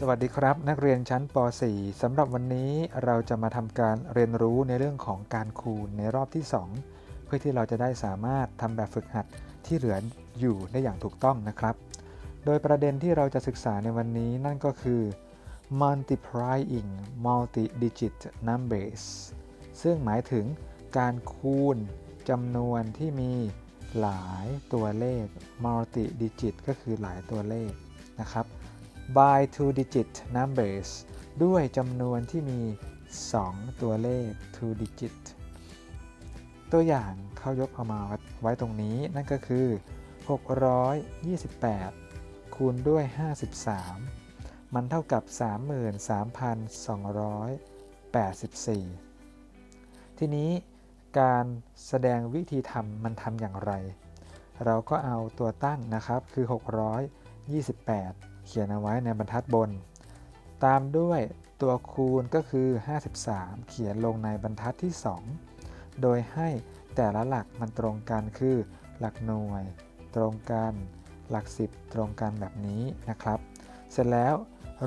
สวัสดีครับ นักเรียนชั้นป .4 สำหรับวันนี้เราจะมาทำการเรียนรู้ในเรื่องของการคูณในรอบที่ 2 เพื่อที่เราจะได้สามารถทำแบบฝึกหัดที่เหลืออยู่ได้อย่างถูกต้องนะครับ โดยประเด็นที่เราจะศึกษาในวันนี้นั่นก็คือ multiplying multi-digit numbers ซึ่งหมายถึงการคูณจำนวนที่มีหลายตัวเลข multi digit ก็คือหลายตัวเลขนะครับ by two digit numbers ด้วยจำนวนที่มี 2 ตัวเลข two digit ตัวอย่างเขายกเอามาไว้ตรงนี้นั่นก็คือ 628 คูณด้วย 53 มันเท่ากับ 33,284 ทีนี้การแสดงวิธีทำมันทำอย่างไร เราก็เอาตัวตั้งนะครับคือ 628 เขียนเอาไว้ในบรรทัดบน ตามด้วยตัวคูณก็คือ 53 เขียนลงในบรรทัดที่ 2 โดยให้แต่ละหลักมันตรงกันคือ หลักหน่วย ตรงกัน หลัก 10 ตรงกันแบบนี้นะครับ เสร็จแล้ว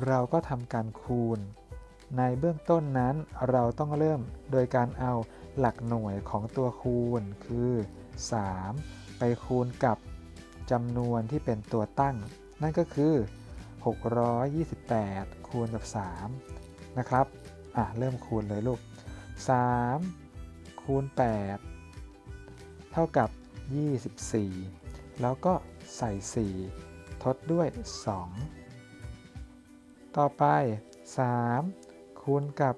เราก็ทำการคูณ ในเบื้องต้นนั้นเราต้องเริ่มโดยการเอาหลักหน่วยของตัวคูณคือ 3 ไปคูณกับจำนวนที่เป็นตัวตั้ง นั่นก็คือ 628 คูณกับ 3 นะครับ อะ เริ่มคูณเลยลูก 3 คูณ 8 เท่ากับ 24 แล้วก็ใส่ 4 ทดด้วย 2 ต่อไป 3 คูณกับ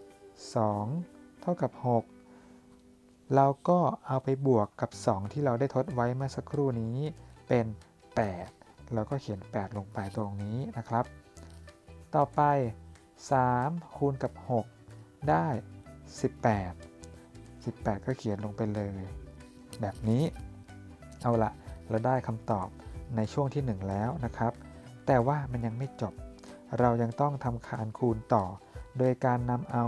2 เท่ากับ 6 เราก็เอาไปบวกกับ 2 ที่เราได้ทดไว้เมื่อสักครู่นี้เป็น 8 เราก็เขียน 8 ลงไปตรงนี้นะครับ ต่อไป 3 คูณกับ 6 ได้ 18 18 ก็เขียนลงไปเลย แบบนี้ เอาละเราได้คำตอบในช่วงที่ 1 แล้วนะครับ แต่ว่ามันยังไม่จบ เรายังต้องทำการคูณต่อ โดยการนำเอา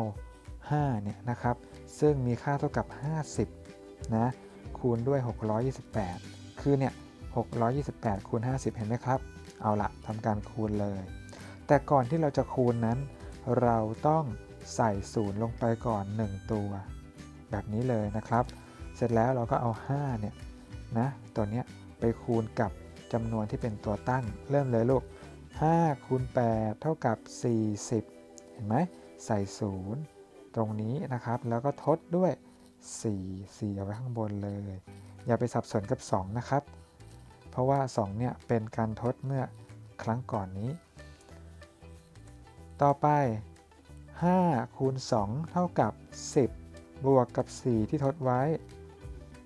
5 เนี่ยนะครับ ซึ่งมีค่าเท่ากับ 50 นะ คูณด้วย 628 คือเนี่ย 628คูณ50 เห็นไหมครับ เอาละทำการคูณเลย แต่ก่อนที่เราจะคูณนั้น เราต้องใส่ศูนย์ลงไปก่อน 1 ตัว แบบนี้เลยนะครับ เสร็จแล้วเราก็เอา 5 เนี่ยนะตัวเนี้ยไปคูณกับจำนวนที่เป็นตัวตั้ง เริ่มเลยลูก5คูณ8เท่ากับ 40 เห็นไหมใส่ศูนย์ตรงนี้นะครับ แล้วก็ทดด้วย 4 4 เอาไว้ข้างบนเลย อย่าไปสับสนกับ 2 นะครับ เพราะว่า 2 เนี่ย เป็นการทดเมื่อครั้งก่อนนี้ ต่อไป 5 คูณ 2 เท่ากับ 10 บวกกับ 4 ที่ทดไว้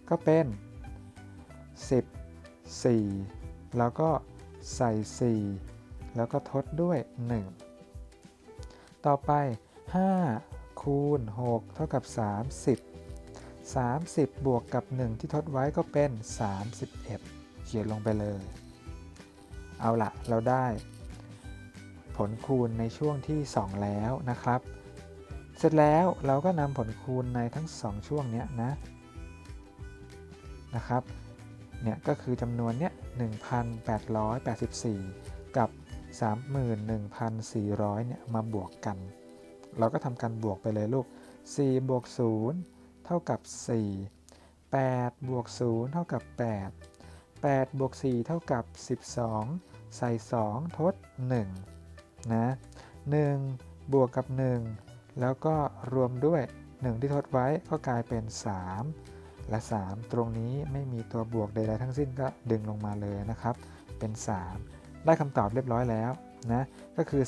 ก็เป็น 10 4 แล้วก็ใส่ 4 แล้วก็ทดด้วย 1 ต่อไป 5 คูณ 6 เท่ากับ 30 30 บวกกับ 1 ที่ทดไว้ก็เป็น 31 เขียนลงไปเลย เอาละเราได้ ผลคูณในช่วงที่ 2 แล้วนะครับ เสร็จแล้วเราก็นำผลคูณในทั้ง 2 ช่วงเนี้ยนะนะครับเนี่ยก็คือจำนวนเนี้ย1,884 กับ 31,400เนี่ยมาบวกกัน เราก็ทำการบวกไปเลยลูก 4 บวก 0 เท่ากับ 4 8 บวก 0 เท่ากับ 8 8บวก4เท่ากับ 12 ใส่ 2 ทด 1 นะ 1 บวกกับ 1 แล้วก็รวมด้วย 1 ที่ทดไว้ก็กลายเป็น 3 และ 3 ตรงนี้ไม่มีตัวบวกใดๆทั้งสิ้นก็ดึงลงมาเลยนะครับ เป็น 3 ได้คำตอบเรียบร้อยแล้วนะ ก็คือ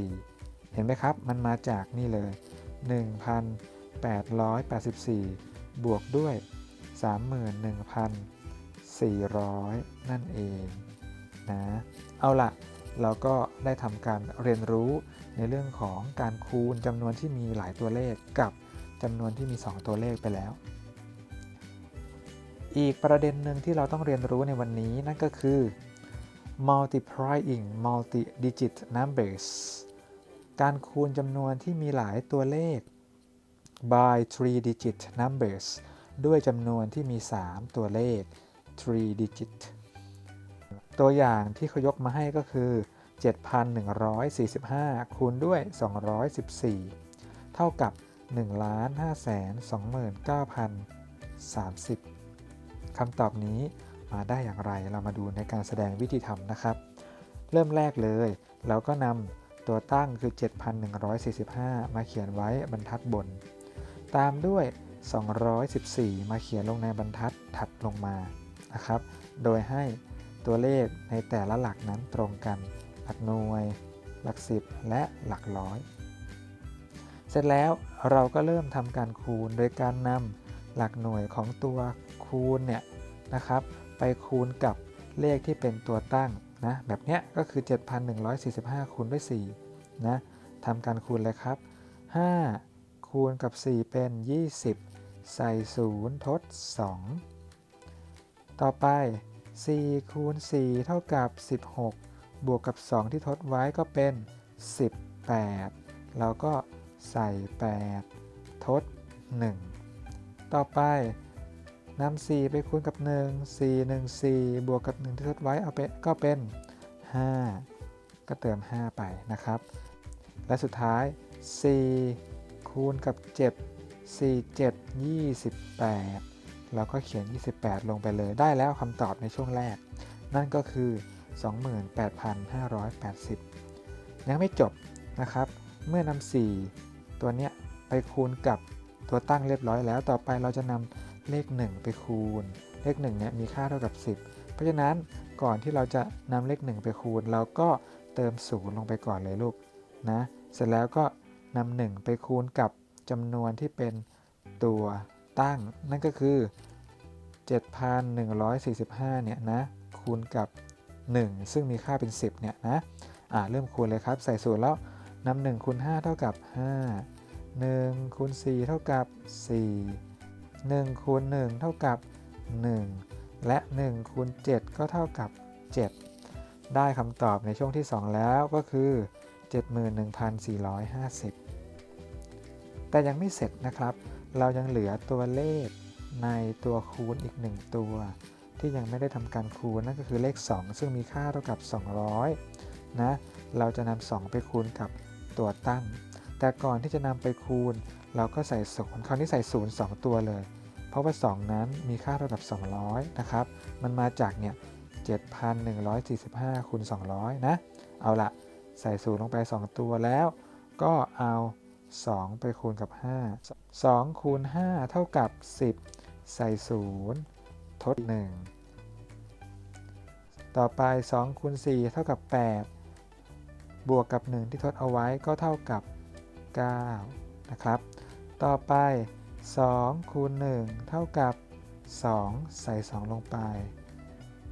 33,284 เห็นไหมครับ มันมาจากนี่เลย 1,884 บวกด้วย 31,400 นั่นเองนะเอาละเราก็ได้ทำการเรียนรู้ในเรื่องของการคูณจำนวนที่มีหลายตัวเลขกับจำนวนที่มี 2 ตัวเลขไปแล้ว อีกประเด็นหนึ่งที่เราต้องเรียนรู้ในวันนี้นั่นก็คือ multiplying multi-digit numbers การคูณจำนวนที่มีหลายตัวเลข by three digit numbers ด้วยจำนวนที่มี 3 ตัวเลข three digit ตัวอย่างที่เขายกมาให้ก็คือ 7,145 คูณด้วย 214 เท่ากับ 1,529,030 คำตอบนี้มาได้อย่างไรเรามาดูในการแสดงวิธีทำนะครับ เริ่มแรกเลย เราก็นำตัวตั้งคือ 7,145 มาเขียนไว้บรรทัดบน ตามด้วย 214 มาเขียนลงในบรรทัดถัดลงมานะครับ โดยให้ตัวเลขในแต่ละหลักนั้นตรงกัน หลักหน่วย หลักสิบและหลักร้อย เสร็จแล้วเราก็เริ่มทำการคูณ โดยการนำหลักหน่วยของตัวคูณเนี่ยนะครับ ไปคูณกับเลขที่เป็นตัวตั้งนะแบบเนี้ยก็คือ 7,145 คูณด้วย 4 นะทำการคูณเลยครับ 5 คูณกับ 4 เป็น 20 ใส่0ทด 2 ต่อไป 4 คูณ 4 เท่ากับ 16 บวกกับ 2 ที่ทดไว้ก็เป็น 18 เราก็ใส่ 8 ทด 1 ต่อไปนำ4 ไปคูณกับ 1 4 1 4 บวกกับ 1 ที่ทดไว้เอาไปก็เป็น 5 ก็เติม 5 ไปนะครับ และสุดท้าย 4 คูณกับ 7 4 7 28 เราก็เขียน 28 ลงไปเลย ได้แล้วคำตอบในช่วงแรก นั่นก็คือ 28,580 ยังไม่จบนะครับ เมื่อนำ4 ตัวเนี้ยไปคูณกับตัวตั้งเรียบร้อยแล้ว ต่อไปเราจะนำเลข 1 ไปคูณ เลข1เนี่ยมีค่าเท่ากับ 10 เพราะฉะนั้นก่อนที่เราจะนำเลข 1 ไปคูณ เราก็เติม0ลงไปก่อนเลยลูกนะ เสร็จแล้วก็นำ1ไปคูณกับ จำนวนที่เป็นตัวตั้ง นั่นก็คือ 7,145 เนี่ยนะ คูณกับ 1 ซึ่งมีค่าเป็น 10 เนี่ยนะ อ่า เริ่มคูณเลยครับ ใส่สูตรแล้วนำ1คูณ5เท่ากับ 5 1คูณ4เท่ากับ 4 1คูณ1เท่ากับ 1 และ1คูณ7ก็เท่ากับ 7 ได้คำตอบในช่วงที่ 2 แล้วก็คือ 71,450 แต่ยังไม่เสร็จนะครับ เรายังเหลือตัวเลขในตัวคูณอีก 1 ตัว ที่ยังไม่ได้ทำการคูณนั่นก็คือเลข 2 ซึ่งมีค่าเท่ากับ 200นะเราจะนำ2ไปคูณกับตัวตั้ง แต่ก่อนที่จะนำไปคูณ เราก็ใส่ศูนย์คราวนี้ใส่ศูนย์2ตัวเลย เพราะว่า 2 นั้นมีค่าเท่ากับ 200นะครับมันมาจากเนี่ย7,145คูณ200นะเอาละใส่ศูนย์ลงไป 2 ตัวแล้ว ก็เอา 2 ไปคูณกับ 5 2 คูณ 5 เท่ากับ 10 ใส่ 0 ทด 1 ต่อไป 2 คูณ 4 เท่ากับ 8 บวกกับ 1 ที่ทดเอาไว้ก็เท่ากับ 9 นะครับ ต่อไป 2 คูณ 1 เท่ากับ 2 ใส่ 2 ลงไป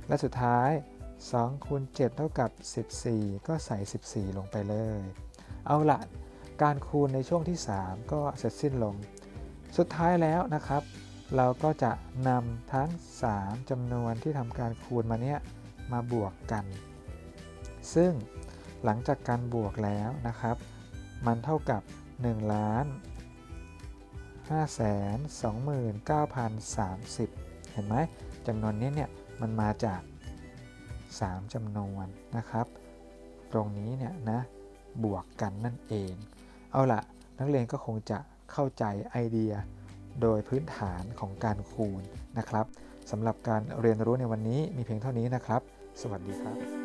และสุดท้าย 2 คูณ 7 เท่ากับ 14 ก็ใส่ 14 ลงไปเลย เอาละ การคูณในช่วงที่ 3 ก็เสร็จสิ้นลง สุดท้ายแล้วนะครับ เราก็จะนำทั้ง 3จำนวนที่ทำการคูณมาเนี้ยมาบวกกัน ซึ่งหลังจากการบวกแล้วนะครับ มันเท่ากับ1ล้าน5 2 9 0 30 เห็นไหมจำนวนนี้เนี่ยมันมาจาก 3จำนวนนะครับ ตรงนี้เนี่ยนะบวกกันนั่นเอง เอาละนักเรียนก็คงจะเข้าใจไอเดีย โดยพื้นฐานของการคูณนะครับสำหรับการเรียนรู้ในวันนี้มีเพียงเท่านี้นะครับ สวัสดีครับ